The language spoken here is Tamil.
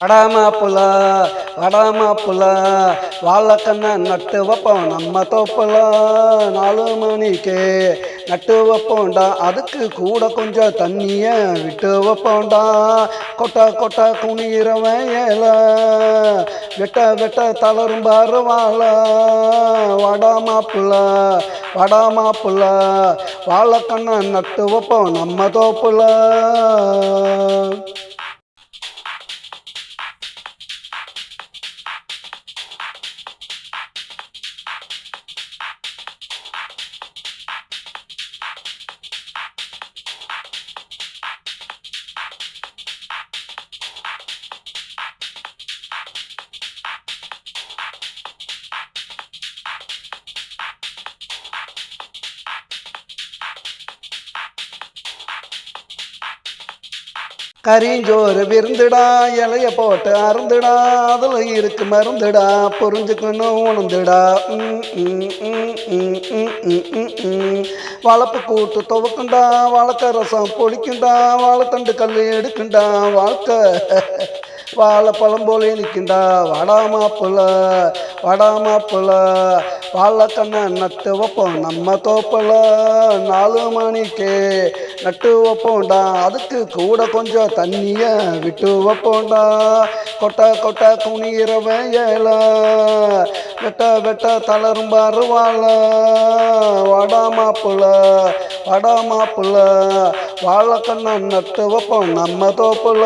வடாமாப்புல வடாமாப்புல வாழைக்கண்ண நட்டு வைப்போம் நம்ம தோப்புலா. நாலு மணிக்கே நட்டு வைப்போம்டா. அதுக்கு கூட கொஞ்சம் தண்ணிய விட்டு வைப்போண்டா கொட்டை கொட்டை குனிகிறவன் ஏல. வெட்ட வெட்ட தளரும் பாரு வாழ. வடாமாப்புல வடாமாப்புல நட்டு வைப்போம் நம்ம தோப்புல. கரிஞ்சோறு விருந்துடா இலைய போட்டு அருந்துடா அதில் இருக்கு மருந்துடா புரிஞ்சுக்கணும் உணர்ந்துடா. வளப்பு கூட்டு துவக்குண்டா வாழைக்க ரசம் பொழிக்குண்டா வாழைத்தண்டு கல் எடுக்குண்டா வாழ்க்கை வாழைப்பழம் போல நிற்குண்டா வாடாமா புள்ள வடமாப்புல வாழைக்கண்ணை நட்டு வைப்போம் நம்ம தோப்புல நாலு மணிக்கு நட்டு வைப்போம்டா. அதுக்கு கூட கொஞ்சம் தண்ணிய விட்டு வைப்போம்டா. கொட்டை கொட்டை குனிகிறவன் ஏல வெட்ட வெட்ட தளரும் பாரு வடமாப்புல வடமாப்புல வாடாமாப்புல நட்டு வைப்போம் நம்ம தோப்புல.